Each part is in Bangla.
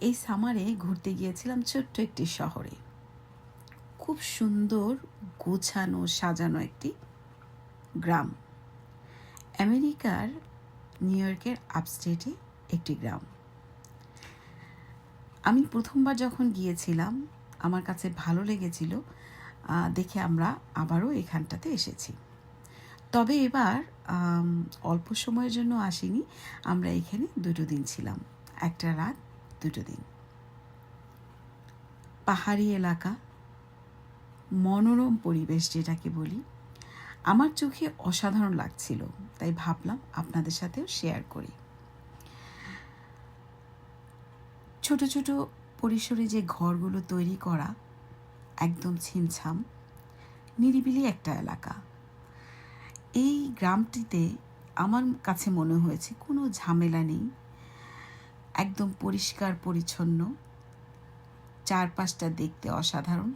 এই সামারে ঘুরতে গিয়েছিলাম ছোট্ট একটি শহরে। খুব সুন্দর, গোছানো, সাজানো একটি গ্রাম। আমেরিকার নিউ ইয়র্কের আপস্টেটে একটি গ্রাম। আমি প্রথমবার যখন গিয়েছিলাম, আমার কাছে ভালো লেগেছিল দেখে আমরা আবারও এখানটাতে এসেছি। তবে এবার অল্প সময়ের জন্য আসিনি, আমরা এখানে দুটো দিন ছিলাম। একটা রাত দুটো দিন। পাহাড়ি এলাকা, মনোরম পরিবেশ যেটাকে বলি, আমার চোখে অসাধারণ লাগছিল, তাই ভাবলাম আপনাদের সাথেও শেয়ার করি। ছোট ছোট পরিসরে যে ঘরগুলো তৈরি করা একদম ছিমছাম, নিরিবিলি একটা এলাকা। এই গ্রামটিতে আমার কাছে মনে হয়েছে কোনো ঝামেলা নেই একদম পরিষ্কার, পরিচ্ছন্ন। চারপাশটা দেখতে অসাধারণ।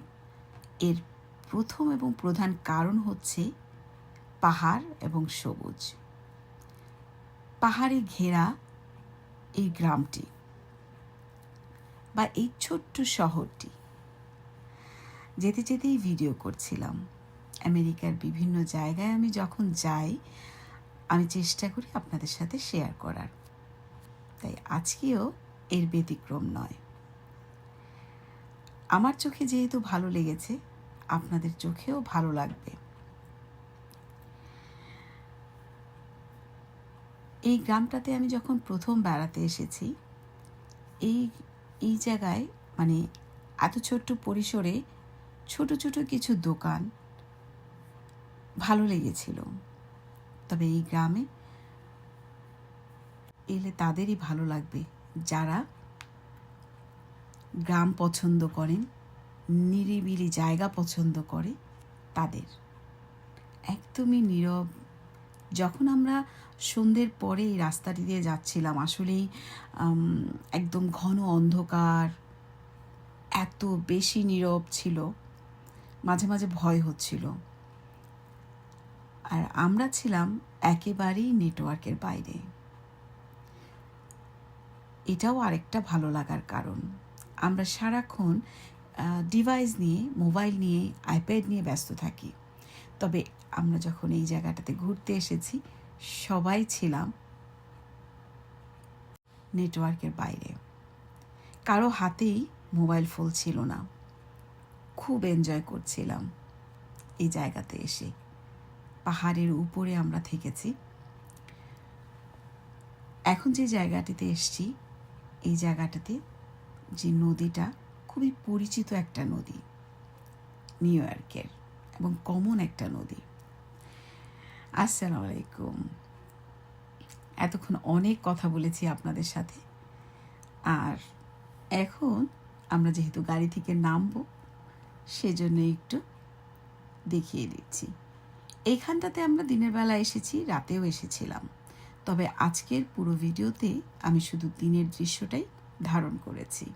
এর প্রথম এবং প্রধান কারণ হচ্ছে পাহাড় এবং সবুজ। পাহাড়ে ঘেরা এই গ্রামটি বা এই ছোট্ট শহরটি। যেতে যেতেই ভিডিও করছিলাম। আমেরিকার বিভিন্ন জায়গায় আমি যখন যাই, আমি চেষ্টা করি আপনাদের সাথে শেয়ার করার। তাই আজকেও এর ব্যতিক্রম নয়। আমার চোখে যেহেতু ভালো লেগেছে, আপনাদের চোখেও ভালো লাগবে। এই গ্রামটাতে আমি যখন প্রথম বেড়াতে এসেছি, এই এই জায়গায় মানে এত ছোট্ট পরিসরে ছোট ছোট কিছু দোকান ভালো লেগেছিল। তবে এই গ্রামে এলে তাদেরই ভালো লাগবে। যারা গ্রাম পছন্দ করেন, নিরিবিলি জায়গা পছন্দ করে, তাদের। একদমই নীরব। যখন আমরা সন্ধ্যের পরে এই রাস্তাটি দিয়ে যাচ্ছিলাম, আসলেই একদম ঘন অন্ধকার, এত বেশি নীরব ছিল, মাঝে মাঝে ভয় হচ্ছিল। আর আমরা ছিলাম একেবারেই নেটওয়ার্কের বাইরে। এটাও আরেকটা ভালো লাগার কারণ। আমরা সারাক্ষণ ডিভাইস নিয়ে মোবাইল নিয়ে আইপ্যাড নিয়ে ব্যস্ত থাকি। তবে আমরা যখন এই জায়গাটাতে ঘুরতে এসেছি, সবাই ছিলাম নেটওয়ার্কের বাইরে। কারও হাতেই মোবাইল ফোন ছিল না। খুব এনজয় করছিলাম এই জায়গাতে এসে। পাহাড়ের উপরে আমরা থেকেছি। এখন যে জায়গাটিতে এসছি এই জায়গাটাতে যে নদীটা খুবই পরিচিত একটা নদী নিউ ইয়র্কের এবং কমন একটা নদী। আসসালামু আলাইকুম। এতক্ষণ অনেক কথা বলেছি আপনাদের সাথে। আর এখন আমরা যেহেতু গাড়ি থেকে নামব, সেজন্য একটু দেখিয়ে দিচ্ছি। এইখানটাতে আমরা দিনের বেলা এসেছি, রাতেও এসেছিলাম। তবে আজকের পুরো ভিডিওতে আমি শুধু দিনের দৃশ্যটাই ধারণ করেছি।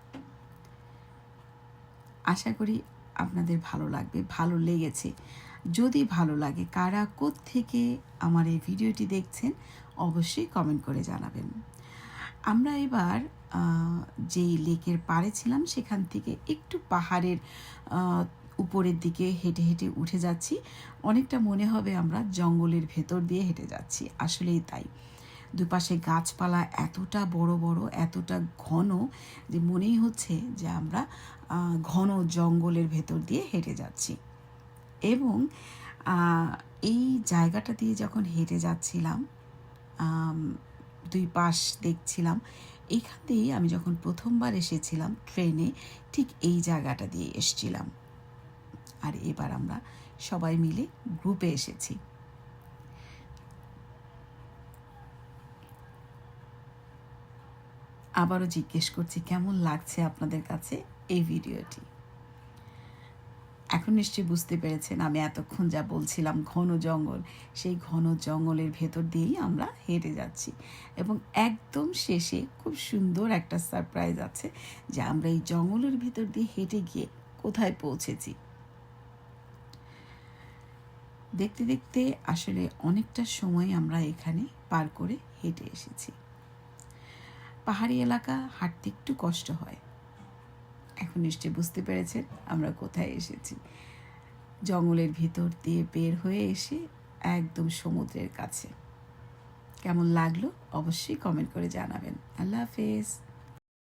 আশা করি আপনাদের ভালো লাগবে, ভালো লেগেছে। যদি ভালো লাগে, কারা থেকে আমার এই ভিডিওটি দেখছেন, অবশ্যই কমেন্ট করে জানাবেন। আমরা এবার যেই লেকের পাড়ে ছিলাম, সেখান থেকে একটু পাহাড়ের উপরের দিকে হেঁটে হেঁটে উঠে যাচ্ছি। অনেকটা মনে হবে আমরা জঙ্গলের ভেতর দিয়ে হেঁটে যাচ্ছি। আসলেই তাই। দুপাশে গাছপালা এতটা বড় বড়, এতটা ঘন যে মনেই হচ্ছে যে আমরা ঘন জঙ্গলের ভেতর দিয়ে হেঁটে যাচ্ছি। এবং এই জায়গাটা দিয়ে যখন হেঁটে যাচ্ছিলাম দুই পাশ দেখছিলাম এইখান দিয়েই আমি যখন প্রথমবার এসেছিলাম ট্রেনে, ঠিক এই জায়গাটা দিয়ে এসছিলাম। আর এবার আমরা সবাই মিলে গ্রুপে এসেছি। আবারও জিজ্ঞেস করছি, কেমন লাগছে আপনাদের কাছে এই ভিডিওটি? এখন নিশ্চয়ই বুঝতে পেরেছেন আমি এতক্ষণ যা বলছিলাম ঘন জঙ্গল, সেই ঘন জঙ্গলের ভেতর দিয়েই আমরা হেঁটে যাচ্ছি। এবং একদম শেষে খুব সুন্দর একটা সারপ্রাইজ আছে যে আমরা এই জঙ্গলের ভেতর দিয়ে হেঁটে গিয়ে কোথায় পৌঁছেছি। দেখতে দেখতে আসলে অনেকটা সময় আমরা এখানে পার করে হেঁটে এসেছি। পাহাড়ি এলাকা, হাঁটতে একটু কষ্ট হয়। এখন নিশ্চয় বুঝতে পেরেছেন আমরা কোথায় এসেছি। জঙ্গলের ভিতর দিয়ে বের হয়ে এসে একদম সমুদ্রের কাছে। কেমন লাগল? অবশ্যই কমেন্ট করে জানাবেন। আল্লাহ হাফেজ।